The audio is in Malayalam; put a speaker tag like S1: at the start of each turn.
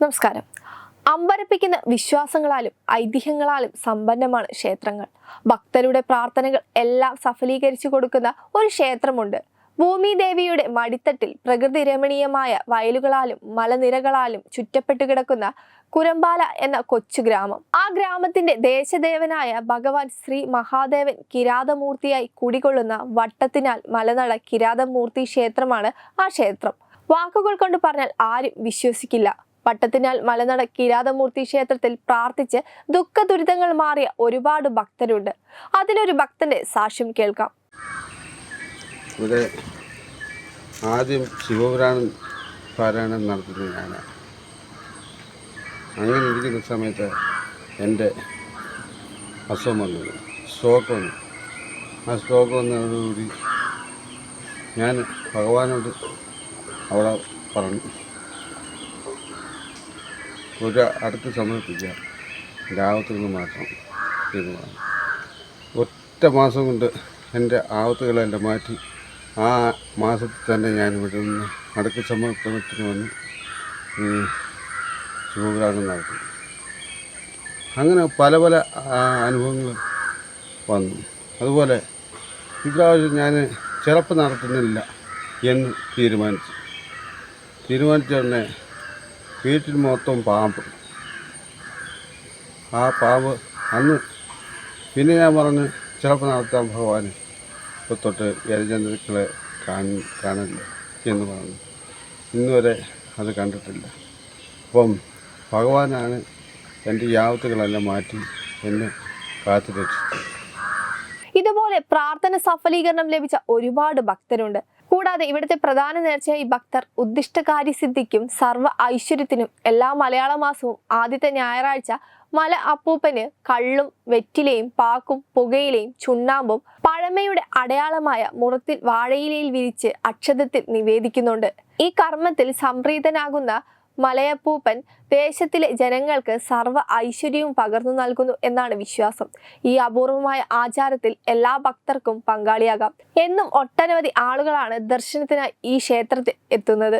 S1: നമസ്കാരം. അമ്പരപ്പിക്കുന്ന വിശ്വാസങ്ങളാലും ഐതിഹ്യങ്ങളാലും സമ്പന്നമാണ് ക്ഷേത്രങ്ങൾ. ഭക്തരുടെ പ്രാർത്ഥനകൾ എല്ലാം സഫലീകരിച്ചു കൊടുക്കുന്ന ഒരു ക്ഷേത്രമുണ്ട്. ഭൂമി ദേവിയുടെ മടിത്തട്ടിൽ പ്രകൃതി രമണീയമായ വയലുകളാലും മലനിരകളാലും ചുറ്റപ്പെട്ടു കിടക്കുന്ന കുരമ്പാല എന്ന കൊച്ചു ഗ്രാമം. ആ ഗ്രാമത്തിന്റെ ദേശദേവനായ ഭഗവാൻ ശ്രീ മഹാദേവൻ കിരാതമൂർത്തിയായി കുടികൊള്ളുന്ന വട്ടത്തിനാൽ മലനട കിരാതമൂർത്തി ക്ഷേത്രമാണ് ആ ക്ഷേത്രം. വാക്കുകൾ കൊണ്ട് പറഞ്ഞാൽ ആരും വിശ്വസിക്കില്ല. പട്ടത്തിനാൽ മലനട കിരാതമൂർത്തി ക്ഷേത്രത്തിൽ പ്രാർത്ഥിച്ച് ദുഃഖ ദുരിതങ്ങൾ മാറിയ ഒരുപാട് ഭക്തരുണ്ട്. അതിലൊരു ഭക്തന്റെ സാക്ഷ്യം കേൾക്കാം.
S2: ഇവിടെ ആദ്യം ശിവപുരാണം പാരായണം നടത്തുന്നതാണ് അങ്ങനെ ഇരിക്കുന്ന സമയത്ത് എന്റെ അസുഖം വന്നു. സ്ട്രോക്ക് വന്നു. ആ സ്ട്രോക്ക് വന്നതോടുകൂടി ഞാൻ ഭഗവാനോട് അവിടെ പറഞ്ഞു. ഒരു അടുത്ത് സമർപ്പിക്കാം. ഗ്രാമത്തിൽ നിന്ന് മാറ്റണം തീരുമാനം. ഒറ്റ മാസം കൊണ്ട് എന്റെ ആവത്തുകളെല്ലാം മാറ്റി. ആ മാസത്തിൽ തന്നെ ഞാൻ ഇവിടെ നിന്ന് അടുക്ക സമർപ്പണത്തിന് വന്ന് ഈ ശിവപുരാണം നടത്തി അങ്ങനെ പല പല അനുഭവങ്ങൾ വന്നു. അതുപോലെ ഇപ്രാവശ്യം ഞാൻ ചിലപ്പോൾ നടത്തുന്നില്ല എന്ന് തീരുമാനിച്ചു. തീരുമാനിച്ച ഉടനെ വീട്ടിൽ മൊത്തം പാമ്പ്. ആ പാമ്പ് അന്ന് പിന്നെ ഞാൻ പറഞ്ഞു ചിലപ്പോൾ നടത്താം ഭഗവാൻ ഇപ്പോൾ തൊട്ട് യരചന്ദ്രക്കളെ കാണ കാണില്ല എന്ന് പറഞ്ഞു. ഇന്നുവരെ അത് കണ്ടിട്ടില്ല. അപ്പം ഭഗവാനാണ് എന്റെ യാവത്തുകളെല്ലാം മാറ്റി എന്നെ കാത്തു രക്ഷിച്ചത്
S1: ഇതുപോലെ പ്രാർത്ഥന സഫലീകരണം ലഭിച്ച ഒരുപാട് ഭക്തരുണ്ട്. കൂടാതെ ഇവിടുത്തെ പ്രധാന നേർച്ചയായി ഭക്തർ ഉദ്ദിഷ്ടകാര്യ സിദ്ധിക്കും സർവ ഐശ്വര്യത്തിനും എല്ലാ മലയാള മാസവും ആദ്യത്തെ ഞായറാഴ്ച മല അപ്പൂപ്പന് കള്ളും വെറ്റിലയും പാക്കും പുകയിലയും ചുണ്ണാമ്പും പഴമയുടെ അടയാളമായ മുറത്തിൽ വാഴയിലയിൽ വിരിച്ച് അക്ഷതത്തിൽ നിവേദിക്കുന്നുണ്ട്. ഈ കർമ്മത്തിൽ സംപ്രീതനാകുന്ന മലയപ്പൂപ്പൻ ദേശത്തിലെ ജനങ്ങൾക്ക് സർവ ഐശ്വര്യവും പകർന്നു നൽകുന്നു എന്നാണ് വിശ്വാസം. ഈ അപൂർവമായ ആചാരത്തിൽ എല്ലാ ഭക്തർക്കും പങ്കാളിയാകാം. എന്നും ഒട്ടനവധി ആളുകളാണ് ദർശനത്തിനായി ഈ ക്ഷേത്രത്തിൽ എത്തുന്നത്.